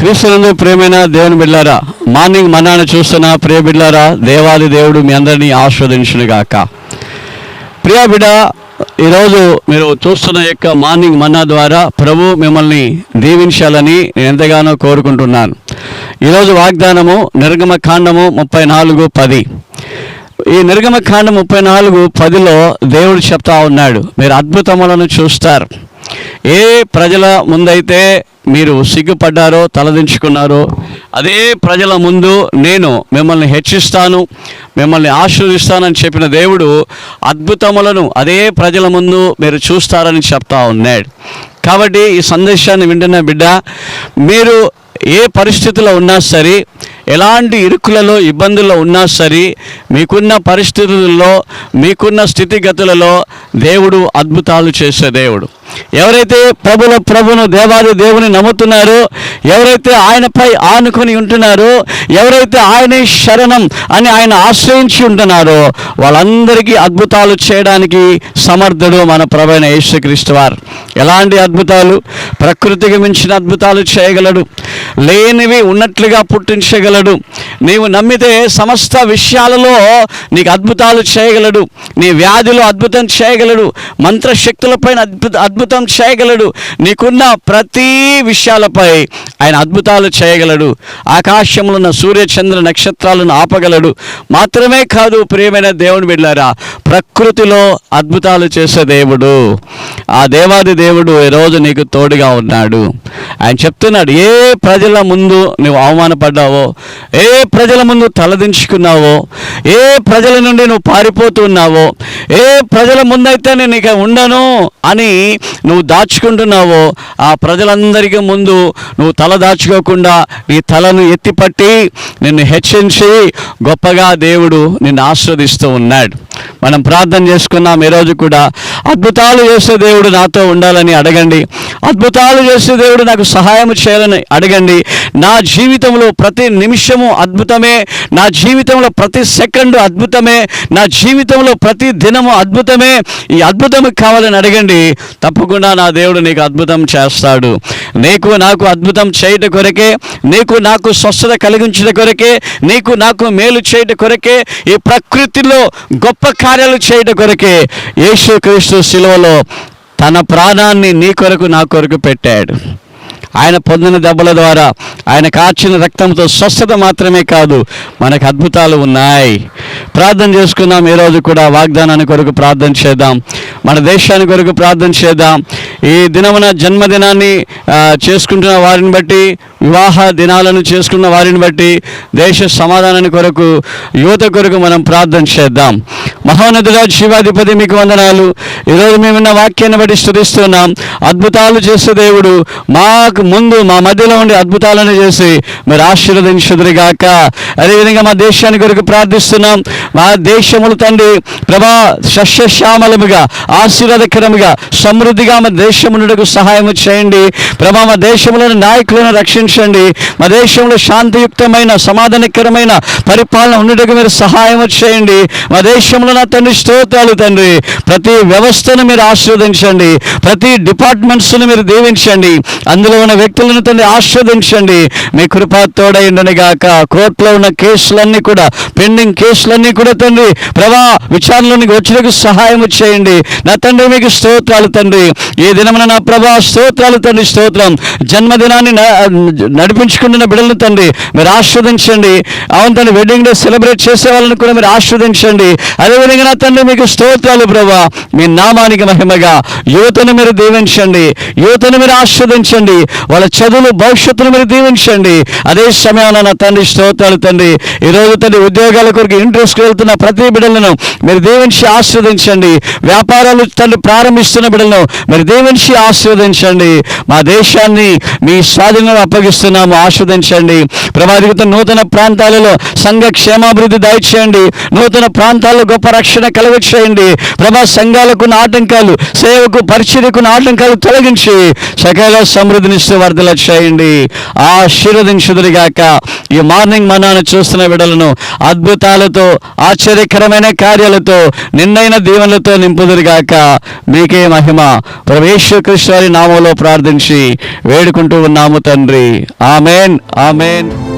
క్రీస్తునందు ప్రేమైన దేవుని బిడ్డారా మార్నింగ్ మన్నాను చూస్తున్న ప్రియ బిడ్డారా దేవాది దేవుడు మీ అందరినీ ఆస్వాదించును గాక ప్రియ బిడ్డ ఈరోజు మీరు చూస్తున్న యొక్క మార్నింగ్ మన్నా ద్వారా ప్రభు మిమ్మల్ని దీవించాలని నేను ఎంతగానో కోరుకుంటున్నాను. ఈరోజు వాగ్దానము నిర్గమ కాండము ముప్పై నాలుగు పది. ఈ నిర్గమ కాండం ముప్పై నాలుగు పదిలో దేవుడు చెప్తా ఉన్నాడు. మీరు అద్భుతములను చూస్తారు. ఏ ప్రజల ముందైతే మీరు సిగ్గుపడ్డారో తలదించుకున్నారో అదే ప్రజల ముందు నేను మిమ్మల్ని హెచ్చిస్తాను మిమ్మల్ని ఆశీర్వదిస్తానని చెప్పిన దేవుడు అద్భుతములను అదే ప్రజల ముందు మీరు చూస్తారని చెప్తా ఉన్నాడు. కాబట్టి ఈ సందేశాన్ని వింటున్న బిడ్డ మీరు ఏ పరిస్థితిలో ఉన్నా సరే ఎలాంటి ఇరుకులలో ఇబ్బందుల్లో ఉన్నా సరే మీకున్న పరిస్థితులలో మీకున్న స్థితిగతులలో దేవుడు అద్భుతాలు చేసే దేవుడు. ఎవరైతే ప్రభుల ప్రభును దేవాది దేవుని నమ్ముతున్నారో ఎవరైతే ఆయనపై ఆనుకొని ఉంటున్నారో ఎవరైతే ఆయనే శరణం అని ఆయన ఆశ్రయించి ఉంటున్నారో వాళ్ళందరికీ అద్భుతాలు చేయడానికి సమర్థుడు మన ప్రభైన యేసుక్రీస్తు వారు. ఎలాంటి అద్భుతాలు? ప్రకృతికి మించిన అద్భుతాలు చేయగలడు. లేనివి ఉన్నట్లుగా పుట్టించగలడు. నీవు నమ్మితే సమస్త విషయాలలో నీకు అద్భుతాలు చేయగలడు. నీ వ్యాధిలో అద్భుతం చేయగలడు. మంత్రశక్తులపైన అద్భుత అద్భుతం చేయగలడు. నీకున్న ప్రతి విషయాలపై ఆయన అద్భుతాలు చేయగలడు. ఆకాశంలో ఉన్న సూర్య చంద్ర నక్షత్రాలను ఆపగలడు. మాత్రమే కాదు ప్రియమైన దేవుని బిడ్డారా ప్రకృతిలో అద్భుతాలు చేసే దేవుడు. ఆ దేవాది దేవుడు ఈరోజు నీకు తోడుగా ఉన్నాడు. ఆయన చెప్తున్నాడు ఏ ప్రజల ముందు నువ్వు అవమానపడ్డావో ఏ ప్రజల ముందు తలదించుకున్నావో ఏ ప్రజల నుండి నువ్వు పారిపోతున్నావో ఏ ప్రజల ముందైతే నేను ఇక ఉండను అని నువ్వు దాచుకుంటున్నావో ఆ ప్రజలందరికీ ముందు నువ్వు తల దాచుకోకుండా నీ తలను ఎత్తిపట్టి నిన్ను హెచ్చించి గొప్పగా దేవుడు నిన్ను ఆస్వాదిస్తూ ఉన్నాడు. మనం ప్రార్థన చేసుకున్నాం. ఈరోజు కూడా అద్భుతాలు చేసే దేవుడు నాతో ఉండాలని అడగండి. అద్భుతాలు చేసే దేవుడు నాకు సహాయం చేయాలని అడగండి. నా జీవితంలో ప్రతి నిమిషము అద్భుతమే. నా జీవితంలో ప్రతి సెకండ్ అద్భుతమే. నా జీవితంలో ప్రతి దినము అద్భుతమే. ఈ అద్భుతం కావాలని అడగండి. తప్పకుండా నా దేవుడు నీకు అద్భుతం చేస్తాడు. నీకు నాకు అద్భుతం చేయట కొరకే నీకు నాకు స్వస్థత కలిగించట కొరకే నీకు నాకు మేలు చేయట కొరకే ఈ ప్రకృతిలో గొప్ప కార్యాలు చేయట కొరకే యేసుక్రీస్తు శిలువలో తన ప్రాణాన్ని నీ కొరకు నా కొరకు పెట్టాడు. ఆయన పొందిన దెబ్బల ద్వారా ఆయన కాచిన రక్తంతో స్వస్థత మాత్రమే కాదు మనకు అద్భుతాలు ఉన్నాయి. ప్రార్థన చేసుకుందాం. ఈరోజు కూడా వాగ్దానాన్ని కొరకు ప్రార్థన చేద్దాం. మన దేశాన్ని కొరకు ప్రార్థన చేద్దాం. ఈ దినమున జన్మదినాన్ని చేసుకుంటున్న వారిని బట్టి వివాహ దినాలను చేసుకున్న వారిని బట్టి దేశ సమాధానాన్ని కొరకు యువత కొరకు మనం ప్రార్థన చేద్దాం. మహోన్నతుడా శివాధిపతి మీకు వందనాలు. ఈరోజు మేమున్న వాక్యాన్ని బట్టి స్థుతిస్తున్నాం అద్భుతాలు చేసే దేవుడు మాకు ముందు మా మధ్యలో ఉండి అద్భుతాలను చేసి మీరు ఆశీర్వదించుదురుగాక. అదేవిధంగా మా దేశాన్ని కొరకు ప్రార్థిస్తున్నాం. మా దేశములు తండ్రి ప్రభా సస్యశ్యామలముగా ఆశీర్వాదకరముగా సమృద్ధిగా మా దేశమునకు సహాయం చేయండి. ప్రభా మా దేశంలోని నాయకులను రక్షించండి. మా దేశంలో శాంతియుక్తమైన సమాధానకరమైన పరిపాలన ఉండటకు మీరు సహాయం చేయండి. మా దేశంలో నా తండ్రి స్తోత్రాలు తండ్రి. ప్రతి వ్యవస్థను మీరు ఆశీర్వదించండి. ప్రతి డిపార్ట్మెంట్స్ను మీరు దీవించండి. అందులో ఉన్న వ్యక్తులను తండ్రి ఆస్వాదించండి మీ కృప తోడైండని గాక. కోర్టులో ఉన్న కేసులన్నీ కూడా పెండింగ్ కేసులన్నీ కూడా తండ్రి ప్రభా విచారణలోనికి వచ్చినకు సహాయం చేయండి. నా తండ్రి మీకు స్తోత్రాలు తండ్రి. ఏది దినమున నా ప్రభా స్తోత్రాలు తండ్రి స్తోత్రం. జన్మదినాన్ని నడిపించుకుంటున్న బిడ్డలను తండ్రి మీరు ఆస్వాదించండి అవును తండ్రి వెడ్డింగ్ డే సెలబ్రేట్ చేసే వాళ్ళని కూడా మీరు ఆస్వాదించండి అదేవిధంగా నా తండ్రి మీకు స్తోత్రాలు ప్రభా. మీ నామానికి మహిమగా. యువతను మీరు దీవించండి. యువతను మీరు ఆస్వాదించండి వాళ్ళ చదువులు భవిష్యత్తును మీరు దీవించండి. అదే సమయంలో నా తండ్రి స్తోత్రాలు తండ్రి. ఈరోజు తండ్రి ఉద్యోగాల కొరకు ఇంట్రెస్ట్ వెళ్తున్న ప్రతి బిడ్డలను మీరు దీవించి ఆస్వాదించండి వ్యాపారాలు తండ్రి ప్రారంభిస్తున్న బిడ్డలను మీరు దీవించి ఆస్వాదించండి. మా దేశాన్ని మీ స్వాధీనంలో అప్పగిస్తున్నాము ఆస్వాదించండి. ప్రభావిత నూతన ప్రాంతాలలో సంఘ క్షేమాభివృద్ధి దయచేయండి. నూతన ప్రాంతాల్లో గొప్ప రక్షణ కలుగ చేయండి ప్రభా సంఘాలకు ఆటంకాలు సేవకు పరిచర్యకు ఆటంకాలు తొలగించి సకల సమృద్ధినిస్తూ వర్ధల చేయండి. ఆశీర్వదించుదురుగాక. ఈ మార్నింగ్ మనాను చూస్తున్న విడలను అద్భుతాలతో ఆశ్చర్యకరమైన కార్యాలతో నిన్నైన దీవెనలతో నింపుదురుగాక. మీకే మహిమ. ప్రవేశ యేసుక్రీస్తు వారి నామంలో ప్రార్థించి వేడుకుంటూ ఉన్నాము తండ్రి. ఆమెన్. ఆమెన్.